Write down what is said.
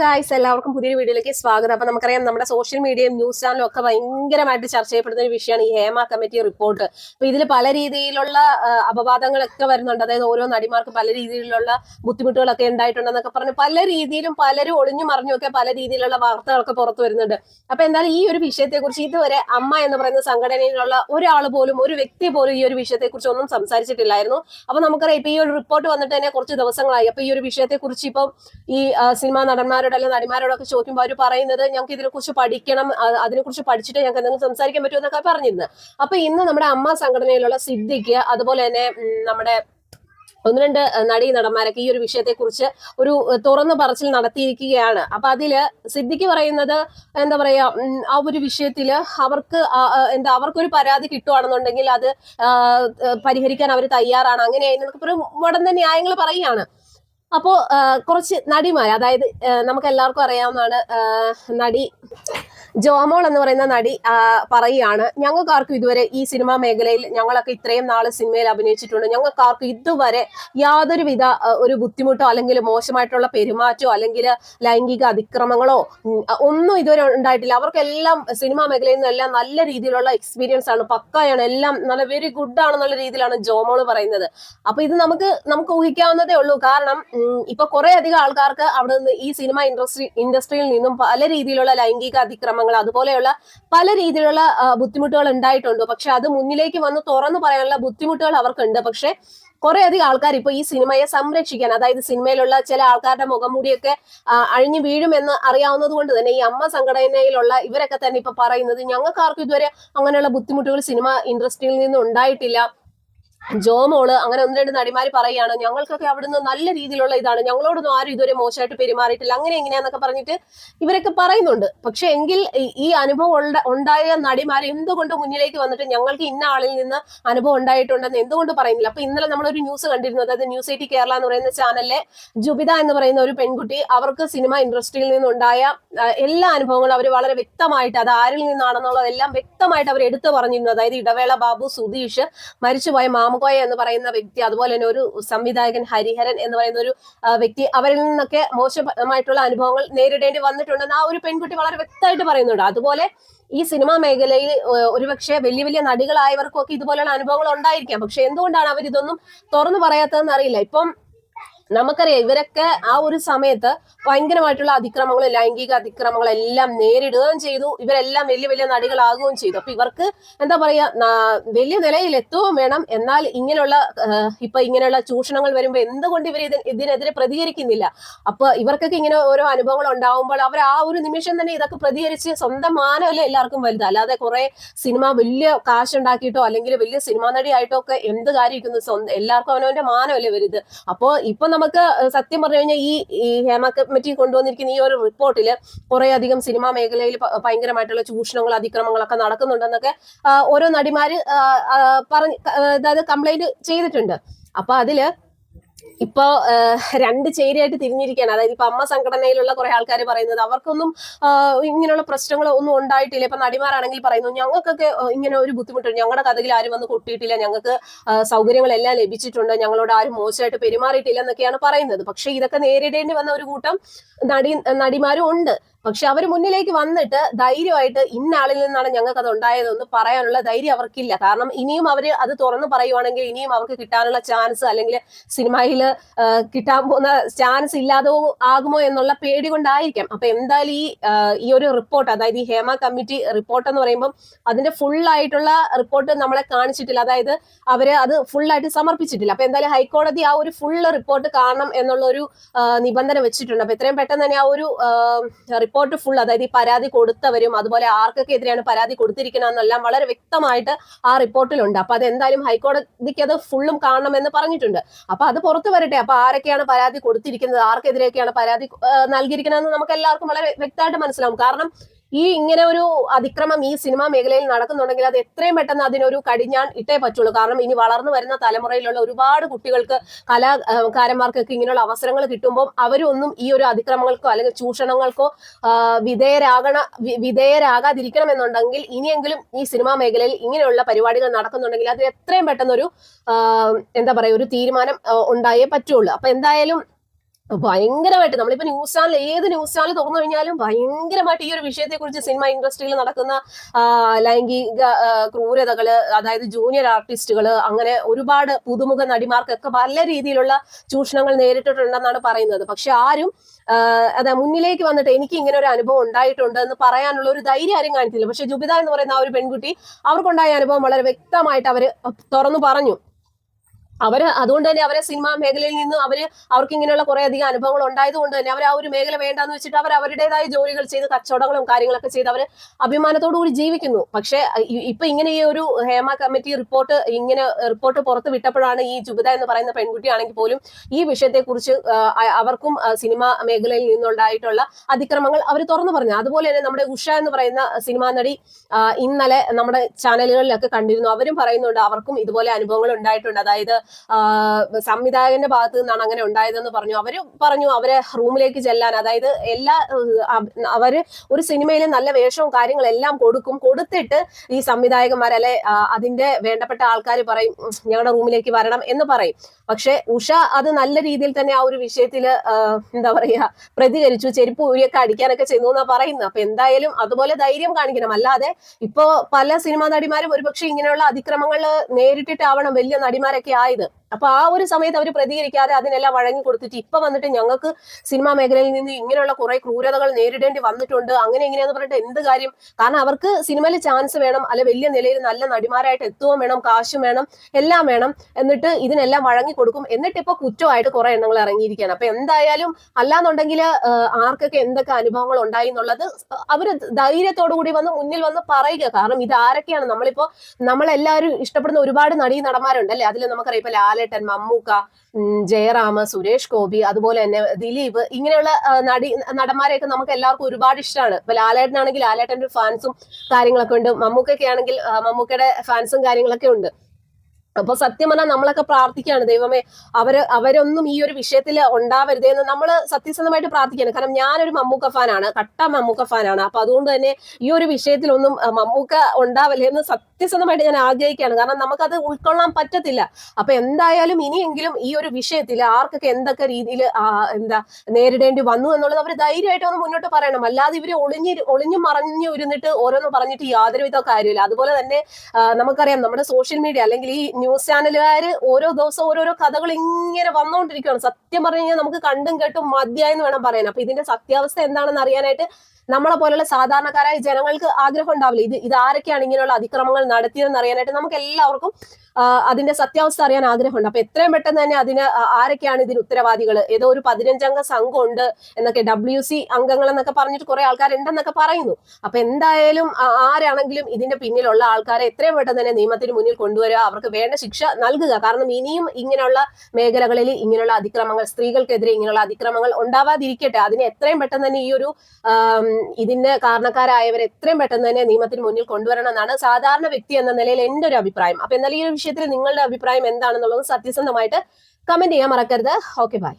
Guys എല്ലാവർക്കും പുതിയൊരു വീഡിയോയിലേക്ക് സ്വാഗതം. അപ്പൊ നമുക്കറിയാം നമ്മുടെ സോഷ്യൽ മീഡിയയും ന്യൂസ് ചാനലും ഒക്കെ ഭയങ്കരമായിട്ട് ചർച്ച ചെയ്യപ്പെടുന്ന ഒരു വിഷയമാണ് ഈ ഹേമ കമ്മിറ്റി റിപ്പോർട്ട് അപ്പൊ ഇതിൽ പല രീതിയിലുള്ള അപവാദങ്ങളൊക്കെ വരുന്നുണ്ട്. അതായത് ഓരോ നടിമാർക്ക് പല രീതിയിലുള്ള ബുദ്ധിമുട്ടുകളൊക്കെ ഉണ്ടായിട്ടുണ്ടെന്നൊക്കെ പറഞ്ഞ് പല രീതിയിലും പലരും ഒളിഞ്ഞു മറിഞ്ഞൊക്കെ പല രീതിയിലുള്ള വാർത്തകളൊക്കെ പുറത്തു വരുന്നുണ്ട്. അപ്പൊ എന്തായാലും ഈ ഒരു വിഷയത്തെക്കുറിച്ച് ഇതുവരെ അമ്മ എന്ന് പറയുന്ന സംഘടനയിലുള്ള ഒരാൾ പോലും ഒരു വ്യക്തി പോലും ഈ ഒരു വിഷയത്തെക്കുറിച്ച് ഒന്നും സംസാരിച്ചിട്ടില്ലായിരുന്നു. അപ്പൊ നമുക്കറിയാം ഇപ്പൊ ഈ ഒരു റിപ്പോർട്ട് വന്നിട്ട് തന്നെ കുറച്ച് ദിവസങ്ങളായി. അപ്പൊ ഈ ഒരു വിഷയത്തെക്കുറിച്ച് ഇപ്പം ഈ സിനിമാ സിനിമാ നടന്മാരോട് അല്ലെങ്കിൽ നടിമാരോടൊക്കെ ചോദിക്കുമ്പോൾ അവർ പറയുന്നത് ഞങ്ങൾക്ക് ഇതിനെക്കുറിച്ച് പഠിക്കണം അതിനെ അതിനെക്കുറിച്ച് പഠിച്ചിട്ട് ഞങ്ങൾക്ക് എന്തെങ്കിലും സംസാരിക്കാൻ പറ്റുമോ എന്നൊക്കെ പറഞ്ഞിരുന്നത് അപ്പൊ ഇന്ന് നമ്മുടെ അമ്മ സംഘടനയിലുള്ള സിദ്ദിഖ് അതുപോലെ തന്നെ നമ്മുടെ ഒന്ന് രണ്ട് നടീ നടന്മാരൊക്കെ ഈ ഒരു വിഷയത്തെക്കുറിച്ച് ഒരു തുറന്ന പറച്ചിൽ നടത്തിയിരിക്കുകയാണ്. അപ്പൊ അതിൽ സിദ്ദിഖ് പറയുന്നത് എന്താ പറയാ ആ ഒരു വിഷയത്തിൽ അവർക്ക് എന്താ അവർക്കൊരു പരാതി കിട്ടുവാണെന്നുണ്ടെങ്കിൽ അത് പരിഹരിക്കാൻ അവർ തയ്യാറാണ്. അങ്ങനെ എന്നൊക്കെ ഒരു മുടന്ത ന്യായങ്ങൾ പറയുകയാണ്. അപ്പോ കുറച്ച് നടിമാർ അതായത് നമുക്ക് എല്ലാവർക്കും അറിയാവുന്നതാണ് നടി ജോമോൾ എന്ന് പറയുന്ന നടി പറയുകയാണ്. ഞങ്ങൾക്ക് ആർക്കും ഇതുവരെ ഈ സിനിമാ മേഖലയിൽ ഞങ്ങളൊക്കെ ഇത്രയും നാൾ സിനിമയിൽ അഭിനയിച്ചിട്ടുണ്ട്. ഞങ്ങൾക്ക് ആർക്കും ഇതുവരെ യാതൊരുവിധ ഒരു ബുദ്ധിമുട്ടോ അല്ലെങ്കിൽ മോശമായിട്ടുള്ള പെരുമാറ്റോ അല്ലെങ്കിൽ ലൈംഗിക അതിക്രമങ്ങളോ ഒന്നും ഇതുവരെ ഉണ്ടായിട്ടില്ല. അവർക്കെല്ലാം സിനിമാ മേഖലയിൽ നിന്നെല്ലാം നല്ല രീതിയിലുള്ള എക്സ്പീരിയൻസ് ആണ് പക്കായാണ് എല്ലാം നല്ല വെരി ഗുഡ് ആണെന്നുള്ള രീതിയിലാണ് ജോമോൾ പറയുന്നത്. അപ്പൊ ഇത് നമുക്ക് നമുക്ക് ഊഹിക്കാവുന്നതേ ഉള്ളൂ. കാരണം ഇപ്പൊ കുറെ അധികം ആൾക്കാർക്ക് അവിടെ നിന്ന് ഈ സിനിമ ഇൻഡസ്ട്രി ഇൻഡസ്ട്രിയിൽ നിന്നും പല രീതിയിലുള്ള ലൈംഗിക അതിക്രമങ്ങൾ അതുപോലെയുള്ള പല രീതിയിലുള്ള ബുദ്ധിമുട്ടുകൾ ഉണ്ടായിട്ടുണ്ട്. പക്ഷെ അത് മുന്നിലേക്ക് വന്ന് തുറന്നു പറയാനുള്ള ബുദ്ധിമുട്ടുകൾ അവർക്കുണ്ട്. പക്ഷെ കുറെ അധികം ആൾക്കാർ ഇപ്പൊ ഈ സിനിമയെ സംരക്ഷിക്കാൻ അതായത് സിനിമയിലുള്ള ചില ആൾക്കാരുടെ മുഖംമൂടിയൊക്കെ അഴിഞ്ഞു വീഴുമെന്ന് അറിയാവുന്നത് കൊണ്ട് തന്നെ ഈ അമ്മ സംഘടനയിലുള്ള ഇവരൊക്കെ തന്നെ ഇപ്പൊ പറയുന്നത് ഞങ്ങൾക്ക് ആർക്കും ഇതുവരെ അങ്ങനെയുള്ള ബുദ്ധിമുട്ടുകൾ സിനിമ ഇൻഡസ്ട്രിയിൽ നിന്ന് ഉണ്ടായിട്ടില്ല. ജോമോൾ അങ്ങനെ ഒന്ന് രണ്ട് നടിമാര് പറയാണ് ഞങ്ങൾക്കൊക്കെ അവിടുന്ന് നല്ല രീതിയിലുള്ള ഇതാണ് ഞങ്ങളോടൊന്നും ആരും ഇതുവരെ മോശമായിട്ട് പെരുമാറിയിട്ടില്ല അങ്ങനെ എങ്ങനെയാന്നൊക്കെ പറഞ്ഞിട്ട് ഇവരൊക്കെ പറയുന്നുണ്ട്. പക്ഷെ എങ്കിൽ ഈ- അനുഭവം ഉണ്ട- ഉണ്ടായ നടിമാർ എന്തുകൊണ്ട് മുന്നിലേക്ക് വന്നിട്ട് ഞങ്ങൾക്ക് ഇന്ന ആളിൽ നിന്ന് അനുഭവം ഉണ്ടായിട്ടുണ്ടെന്ന് എന്തുകൊണ്ട് പറയുന്നില്ല? അപ്പൊ ഇന്നലെ നമ്മളൊരു ന്യൂസ് കണ്ടിരുന്നു അതായത് ന്യൂസ് എയ്റ്റി കേരള എന്ന് പറയുന്ന ചാനലിലെ ജുബിത എന്ന് പറയുന്ന ഒരു പെൺകുട്ടി അവർക്ക് സിനിമ ഇൻഡസ്ട്രിയിൽ നിന്നുണ്ടായ എല്ലാ അനുഭവങ്ങളും അവർ വളരെ വ്യക്തമായിട്ട് അത് ആരിൽ നിന്നാണെന്നുള്ളതെല്ലാം വ്യക്തമായിട്ട് അവർ എടുത്തു പറഞ്ഞിരുന്നു. അതായത് ഇടവേള ബാബു സുധീഷ് മരിച്ചുപോയ മാമുകോയ എന്ന് പറയുന്ന വ്യക്തി അതുപോലെ തന്നെ ഒരു സംവിധായകൻ ഹരിഹരൻ എന്ന് പറയുന്ന ഒരു വ്യക്തി അവരിൽ നിന്നൊക്കെ മോശമായിട്ടുള്ള അനുഭവങ്ങൾ നേരിടേണ്ടി വന്നിട്ടുണ്ടെന്ന് ആ ഒരു പെൺകുട്ടി വളരെ വ്യക്തമായിട്ട് പറയുന്നുണ്ട്. അതുപോലെ ഈ സിനിമാ മേഖലയിൽ ഒരുപക്ഷെ വലിയ വലിയ നടികളായവർക്കൊക്കെ ഇതുപോലെയുള്ള അനുഭവങ്ങൾ ഉണ്ടായിരിക്കാം. പക്ഷെ എന്തുകൊണ്ടാണ് അവർ ഇതൊന്നും തുറന്നു പറയാത്തതെന്ന് അറിയില്ല. ഇപ്പം നമുക്കറിയാം ഇവരൊക്കെ ആ ഒരു സമയത്ത് ഭയങ്കരമായിട്ടുള്ള അതിക്രമങ്ങളും ലൈംഗിക അതിക്രമങ്ങളും എല്ലാം നേരിടുകയും ചെയ്തു. ഇവരെല്ലാം വലിയ വലിയ നടികളാകുകയും ചെയ്തു. അപ്പൊ ഇവർക്ക് എന്താ പറയാ വലിയ നിലയിൽ എത്തുകയും വേണം. എന്നാൽ ഇങ്ങനെയുള്ള ഇപ്പൊ ഇങ്ങനെയുള്ള ചൂഷണങ്ങൾ വരുമ്പോൾ എന്തുകൊണ്ട് ഇവർ ഇതിനെതിരെ പ്രതികരിക്കുന്നില്ല? അപ്പൊ ഇവർക്കൊക്കെ ഇങ്ങനെ ഓരോ അനുഭവങ്ങൾ ഉണ്ടാവുമ്പോൾ അവർ ആ ഒരു നിമിഷം തന്നെ ഇതൊക്കെ പ്രതികരിച്ച് സ്വന്തം മാനമല്ലേ എല്ലാവർക്കും വലുത്. അല്ലാതെ കുറെ സിനിമ വലിയ കാശ് ഉണ്ടാക്കിയിട്ടോ അല്ലെങ്കിൽ വലിയ സിനിമാ നടിയായിട്ടോ ഒക്കെ എന്ത് കാര്യമായിരിക്കുന്നു? എല്ലാവർക്കും അവനവന്റെ മാനമല്ലേ വലുത്. അപ്പോ ഇപ്പൊ നമുക്ക് സത്യം പറഞ്ഞു കഴിഞ്ഞാൽ ഈ ഹേമ കമ്മിറ്റി കൊണ്ടുവന്നിരിക്കുന്ന ഈ ഒരു റിപ്പോർട്ടിൽ കുറെ അധികം സിനിമാ മേഖലയിൽ ഭയങ്കരമായിട്ടുള്ള ചൂഷണങ്ങൾ അതിക്രമങ്ങളൊക്കെ നടക്കുന്നുണ്ടെന്നൊക്കെ ഓരോ നടിമാര് പറഞ്ഞ് അതായത് കംപ്ലൈന്റ് ചെയ്തിട്ടുണ്ട്. അപ്പൊ അതിൽ ഇപ്പൊ രണ്ട് ചേരിയായിട്ട് തിരിഞ്ഞിരിക്കുകയാണ്. അതായത് ഇപ്പൊ അമ്മ സംഘടനയിലുള്ള കുറെ ആൾക്കാർ പറയുന്നത് അവർക്കൊന്നും ഇങ്ങനെയുള്ള പ്രശ്നങ്ങൾ ഒന്നും ഉണ്ടായിട്ടില്ല. ഇപ്പൊ നടിമാരാണെങ്കിൽ പറയുന്നു ഞങ്ങൾക്കൊക്കെ ഇങ്ങനെ ഒരു ബുദ്ധിമുട്ടുണ്ട്. ഞങ്ങളുടെ കഥയിൽ ആരും വന്ന് കൊട്ടിയിട്ടില്ല. ഞങ്ങൾക്ക് സൗകര്യങ്ങളെല്ലാം ലഭിച്ചിട്ടുണ്ട്. ഞങ്ങളോട് ആരും മോശമായിട്ട് പെരുമാറിയിട്ടില്ല എന്നൊക്കെയാണ് പറയുന്നത്. പക്ഷെ ഇതൊക്കെ നേരിടേണ്ടി വന്ന ഒരു കൂട്ടം നടി നടിമാരും ഉണ്ട്. പക്ഷെ അവർ മുന്നിലേക്ക് വന്നിട്ട് ധൈര്യമായിട്ട് ഇന്നാളിൽ നിന്നാണ് ഞങ്ങൾക്ക് അത് ഉണ്ടായതെന്ന് പറയാനുള്ള ധൈര്യം അവർക്കില്ല. കാരണം ഇനിയും അവർ അത് തുറന്നു പറയുവാണെങ്കിൽ ഇനിയും അവർക്ക് കിട്ടാനുള്ള ചാൻസ് അല്ലെങ്കിൽ സിനിമയിൽ കിട്ടാൻ പോകുന്ന ചാൻസ് ഇല്ലാതെ ആകുമോ എന്നുള്ള പേടി കൊണ്ടായിരിക്കാം. അപ്പൊ എന്തായാലും ഈ ഈ ഒരു റിപ്പോർട്ട് അതായത് ഈ ഹേമ കമ്മിറ്റി റിപ്പോർട്ട് എന്ന് പറയുമ്പോൾ അതിന്റെ ഫുൾ ആയിട്ടുള്ള റിപ്പോർട്ട് നമ്മളെ കാണിച്ചിട്ടില്ല. അതായത് അവർ അത് ഫുൾ ആയിട്ട് സമർപ്പിച്ചിട്ടില്ല. അപ്പൊ എന്തായാലും ഹൈക്കോടതി ആ ഒരു ഫുൾ റിപ്പോർട്ട് കാണണം എന്നുള്ള ഒരു നിബന്ധന വെച്ചിട്ടുണ്ട്. അപ്പൊ എത്രയും പെട്ടെന്ന് തന്നെ ആ ഒരു റിപ്പോർട്ട് ഫുൾ അതായത് ഈ പരാതി കൊടുത്തവരും അതുപോലെ ആർക്കൊക്കെ എതിരെയാണ് പരാതി കൊടുത്തിരിക്കണമെന്നെല്ലാം വളരെ വ്യക്തമായിട്ട് ആ റിപ്പോർട്ടിലുണ്ട്. അപ്പൊ അത് എന്തായാലും ഹൈക്കോടതിക്ക് അത് ഫുള്ളും കാണണമെന്ന് പറഞ്ഞിട്ടുണ്ട്. അപ്പൊ അത് പുറത്തു വരട്ടെ. അപ്പൊ ആരൊക്കെയാണ് പരാതി കൊടുത്തിരിക്കുന്നത്? ആർക്കെതിരെയൊക്കെയാണ് പരാതി ആ, നൽകിയിരിക്കുന്നതെന്ന് നമുക്ക് എല്ലാവർക്കും വളരെ വ്യക്തമായിട്ട് മനസ്സിലാവും. കാരണം ഈ ഇങ്ങനെ ഒരു അതിക്രമം ഈ സിനിമാ മേഖലയിൽ നടക്കുന്നുണ്ടെങ്കിൽ അത് എത്രയും പെട്ടെന്ന് അതിനൊരു കടിഞ്ഞാൻ ഇട്ടേ പറ്റുള്ളൂ. കാരണം ഇനി വളർന്നു വരുന്ന തലമുറയിലുള്ള ഒരുപാട് കുട്ടികൾക്ക് കലാകാരന്മാർക്കൊക്കെ ഇങ്ങനെയുള്ള അവസരങ്ങൾ കിട്ടുമ്പോൾ അവരൊന്നും ഈ ഒരു അതിക്രമങ്ങൾക്കോ അല്ലെങ്കിൽ ചൂഷണങ്ങൾക്കോ വിധേയരാകണ വിധേയരാകാതിരിക്കണം എന്നുണ്ടെങ്കിൽ ഇനിയെങ്കിലും ഈ സിനിമാ മേഖലയിൽ ഇങ്ങനെയുള്ള പരിപാടികൾ നടക്കുന്നുണ്ടെങ്കിൽ അത് എത്രയും പെട്ടെന്നൊരു എന്താ പറയുക ഒരു തീരുമാനം ഉണ്ടായേ പറ്റുള്ളൂ. അപ്പൊ എന്തായാലും ഭയങ്കരമായിട്ട് നമ്മളിപ്പോ ന്യൂസ് ചാനൽ ഏത് ന്യൂസ് ചാനൽ തുറന്നു കഴിഞ്ഞാലും ഭയങ്കരമായിട്ട് ഈ ഒരു വിഷയത്തെ കുറിച്ച് സിനിമ ഇൻഡസ്ട്രിയിൽ നടക്കുന്ന ലൈംഗിക ക്രൂരതകൾ അതായത് ജൂനിയർ ആർട്ടിസ്റ്റുകൾ അങ്ങനെ ഒരുപാട് പുതുമുഖ നടിമാർക്കൊക്കെ പല രീതിയിലുള്ള ചൂഷണങ്ങൾ നേരിട്ടിട്ടുണ്ടെന്നാണ് പറയുന്നത്. പക്ഷെ ആരും അതെ മുന്നിലേക്ക് വന്നിട്ട് എനിക്ക് ഇങ്ങനെ ഒരു അനുഭവം ഉണ്ടായിട്ടുണ്ട് എന്ന് പറയാനുള്ള ഒരു ധൈര്യം ആരും കാണിച്ചില്ല. പക്ഷെ ജുബിത എന്ന് പറയുന്ന ആ ഒരു പെൺകുട്ടി അവർക്കുണ്ടായ അനുഭവം വളരെ വ്യക്തമായിട്ട് അവർ തുറന്നു പറഞ്ഞു. അവർ അതുകൊണ്ട് തന്നെ അവരെ സിനിമാ മേഖലയിൽ നിന്ന് അവർ അവർക്ക് ഇങ്ങനെയുള്ള കുറെ അധികം അനുഭവങ്ങൾ ഉണ്ടായത് കൊണ്ട് തന്നെ അവർ ആ ഒരു മേഖല വേണ്ടാന്ന് വെച്ചിട്ട് അവർ അവരുടേതായ ജോലികൾ ചെയ്ത് കച്ചവടങ്ങളും കാര്യങ്ങളൊക്കെ ചെയ്ത് അവർ അഭിമാനത്തോടു കൂടി ജീവിക്കുന്നു. പക്ഷെ ഇപ്പൊ ഇങ്ങനെ ഈ ഒരു ഹേമ കമ്മിറ്റി റിപ്പോർട്ട് ഇങ്ങനെ റിപ്പോർട്ട് പുറത്ത് വിട്ടപ്പോഴാണ് ഈ ജുബിത എന്ന് പറയുന്ന പെൺകുട്ടിയാണെങ്കിൽ പോലും ഈ വിഷയത്തെക്കുറിച്ച് അവർക്കും സിനിമാ മേഖലയിൽ നിന്നുണ്ടായിട്ടുള്ള അതിക്രമങ്ങൾ അവർ തുറന്നു പറഞ്ഞു. അതുപോലെ തന്നെ നമ്മുടെ ഉഷ എന്ന് പറയുന്ന സിനിമാ നടി ഇന്നലെ നമ്മുടെ ചാനലുകളിലൊക്കെ കണ്ടിരുന്നു. അവരും പറയുന്നുണ്ട് അവർക്കും ഇതുപോലെ അനുഭവങ്ങൾ ഉണ്ടായിട്ടുണ്ട്. അതായത് സംവിധായകന്റെ ഭാഗത്ത് നിന്നാണ് അങ്ങനെ ഉണ്ടായതെന്ന് പറഞ്ഞു. അവർ പറഞ്ഞു അവരെ റൂമിലേക്ക് ചെല്ലാൻ. അതായത് എല്ലാ അവർ ഒരു സിനിമയിൽ നല്ല വേഷവും കാര്യങ്ങളെല്ലാം കൊടുക്കും. കൊടുത്തിട്ട് ഈ സംവിധായകന്മാർ അല്ലെ അതിന്റെ വേണ്ടപ്പെട്ട ആൾക്കാർ പറയും ഞങ്ങളുടെ റൂമിലേക്ക് വരണം എന്ന് പറയും. പക്ഷെ ഉഷ അത് നല്ല രീതിയിൽ തന്നെ ആ ഒരു വിഷയത്തിൽ എന്താ പറയാ പ്രതികരിച്ചു. ചെരുപ്പ് ഊരിയൊക്കെ അടിക്കാനൊക്കെ ചെയ്തു എന്നാ പറയുന്നത് അപ്പൊ എന്തായാലും അതുപോലെ ധൈര്യം കാണിക്കണം. അല്ലാതെ ഇപ്പോ പല സിനിമാ നടിമാരും ഒരുപക്ഷെ ഇങ്ങനെയുള്ള അതിക്രമങ്ങൾ നേരിട്ടിട്ടാവണം വലിയ നടിമാരൊക്കെ ആയത് അപ്പൊ ആ ഒരു സമയത്ത് അവർ പ്രതികരിക്കാതെ അതിനെല്ലാം വഴങ്ങി കൊടുത്തിട്ട് ഇപ്പൊ വന്നിട്ട് ഞങ്ങൾക്ക് സിനിമാ മേഖലയിൽ നിന്ന് ഇങ്ങനെയുള്ള കുറെ ക്രൂരതകൾ നേരിടേണ്ടി വന്നിട്ടുണ്ട്. അങ്ങനെ ഇങ്ങനെയെന്ന് പറഞ്ഞിട്ട് എന്ത് കാര്യം? കാരണം അവർക്ക് സിനിമയിൽ ചാൻസ് വേണം അല്ലെ വലിയ നിലയിൽ നല്ല നടിമാരായിട്ട് എത്തുകയും വേണം കാശും വേണം എല്ലാം വേണം എന്നിട്ട് ഇതിനെല്ലാം വഴങ്ങി കൊടുക്കും. എന്നിട്ട് ഇപ്പൊ കുറ്റമായിട്ട് കുറെ എണ്ണങ്ങൾ ഇറങ്ങിയിരിക്കുകയാണ്. അപ്പൊ എന്തായാലും അല്ലാന്നുണ്ടെങ്കിൽ ആർക്കൊക്കെ എന്തൊക്കെ അനുഭവങ്ങൾ ഉണ്ടായി എന്നുള്ളത് അവർ ധൈര്യത്തോടു കൂടി വന്ന് മുന്നിൽ വന്ന് പറയുക. കാരണം ഇത് ആരൊക്കെയാണ്? നമ്മളിപ്പോ നമ്മളെല്ലാവരും ഇഷ്ടപ്പെടുന്ന ഒരുപാട് നടീ നടന്മാരുണ്ട് അല്ലെ? അതിൽ നമുക്കറിയാം ഇപ്പൊ ലാലേട്ടൻ മമ്മൂക്ക ജയറാം സുരേഷ് ഗോപി അതുപോലെ തന്നെ ദിലീപ് ഇങ്ങനെയുള്ള നടി നടന്മാരെയൊക്കെ നമുക്ക് എല്ലാവർക്കും ഒരുപാട് ഇഷ്ടമാണ്. ഇപ്പൊ ലാലേട്ടനാണെങ്കിൽ ലാലേട്ടന്റെ ഫാൻസും കാര്യങ്ങളൊക്കെ ഉണ്ട്. മമ്മൂക്കൊക്കെ ആണെങ്കിൽ മമ്മൂക്കയുടെ ഫാൻസും കാര്യങ്ങളൊക്കെ ഉണ്ട്. അപ്പൊ സത്യം പറഞ്ഞാൽ നമ്മളൊക്കെ പ്രാർത്ഥിക്കുകയാണ് ദൈവമേ അവർ അവരൊന്നും ഈ ഒരു വിഷയത്തിൽ ഉണ്ടാവരുത് എന്ന് നമ്മൾ സത്യസന്ധമായിട്ട് പ്രാർത്ഥിക്കുകയാണ് കാരണം ഞാനൊരു മമ്മൂക്ക ഫാനാണ് കട്ട മമ്മൂക്ക ഫാനാണ്. അപ്പൊ അതുകൊണ്ട് തന്നെ ഈ ഒരു വിഷയത്തിൽ ഒന്നും മമ്മൂക്ക ഉണ്ടാവല്ലേ എന്ന് സത്യസന്ധമായിട്ട് ഞാൻ ആഗ്രഹിക്കുകയാണ് കാരണം നമുക്കത് ഉൾക്കൊള്ളാൻ പറ്റത്തില്ല. അപ്പൊ എന്തായാലും ഇനിയെങ്കിലും ഈ ഒരു വിഷയത്തിൽ ആർക്കൊക്കെ എന്തൊക്കെ രീതിയിൽ എന്താ നേരിടേണ്ടി വന്നു എന്നുള്ളത് അവർ ധൈര്യമായിട്ട് ഒന്ന് മുന്നോട്ട് പറയണം. അല്ലാതെ ഇവർ ഒളിഞ്ഞ് ഒളിഞ്ഞു മറഞ്ഞു ഇരുന്നിട്ട് ഓരോന്ന് പറഞ്ഞിട്ട് യാതൊരുവിധ കാര്യമില്ല അതുപോലെ തന്നെ നമുക്കറിയാം നമ്മുടെ സോഷ്യൽ മീഡിയ അല്ലെങ്കിൽ ഈ ന്യൂസ് ചാനലുകാർ ഓരോ ദിവസവും ഓരോരോ കഥകൾ ഇങ്ങനെ വന്നുകൊണ്ടിരിക്കുകയാണ് സത്യം പറഞ്ഞു കഴിഞ്ഞാൽ നമുക്ക് കണ്ടും കേട്ടും മതിയായെന്ന് വേണം പറയാൻ. അപ്പൊ ഇതിന്റെ സത്യാവസ്ഥ എന്താണെന്ന് അറിയാനായിട്ട് നമ്മളെ പോലുള്ള സാധാരണക്കാരായ ജനങ്ങൾക്ക് ആഗ്രഹം ഉണ്ടാവില്ല. ഇത് ഇത് ആരൊക്കെയാണ് ഇങ്ങനെയുള്ള അതിക്രമങ്ങൾ നടത്തിയതെന്ന് അറിയാനായിട്ട് നമുക്ക് എല്ലാവർക്കും അതിന്റെ സത്യാവസ്ഥ അറിയാൻ ആഗ്രഹമുണ്ട്. അപ്പൊ എത്രയും പെട്ടെന്ന് തന്നെ അതിന് ആരൊക്കെയാണ് ഇതിന് ഉത്തരവാദികൾ ഏതോ ഒരു പതിനഞ്ചംഗ സംഘം ഉണ്ട് എന്നൊക്കെ ഡബ്ല്യു സി അംഗങ്ങൾ എന്നൊക്കെ പറഞ്ഞിട്ട് കുറെ ആൾക്കാരുണ്ടെന്നൊക്കെ പറയുന്നു. അപ്പൊ എന്തായാലും ആരാണെങ്കിലും ഇതിന്റെ പിന്നിലുള്ള ആൾക്കാരെ എത്രയും പെട്ടെന്ന് തന്നെ നിയമത്തിന് മുന്നിൽ കൊണ്ടുവരിക അവർക്ക് വേണ്ട ശിക്ഷ നൽകുക. കാരണം ഇനിയും ഇങ്ങനെയുള്ള മേഖലകളിൽ ഇങ്ങനെയുള്ള അതിക്രമങ്ങൾ സ്ത്രീകൾക്കെതിരെ ഇങ്ങനെയുള്ള അതിക്രമങ്ങൾ ഉണ്ടാവാതിരിക്കട്ടെ. അതിന് എത്രയും പെട്ടെന്ന് തന്നെ ഈ ഒരു ഇതിന് കാരണക്കാരായവർ എത്രയും പെട്ടെന്ന് തന്നെ നിയമത്തിന് മുന്നിൽ കൊണ്ടുവരണം എന്നാണ് സാധാരണ വ്യക്തി എന്ന നിലയിൽ എന്റെ ഒരു അഭിപ്രായം. അപ്പൊ എന്നാലും ഈ ഒരു വിഷയത്തിൽ നിങ്ങളുടെ അഭിപ്രായം എന്താണെന്നുള്ളത് സത്യസന്ധമായിട്ട് കമന്റ് ചെയ്യാൻ മറക്കരുത്. Okay bye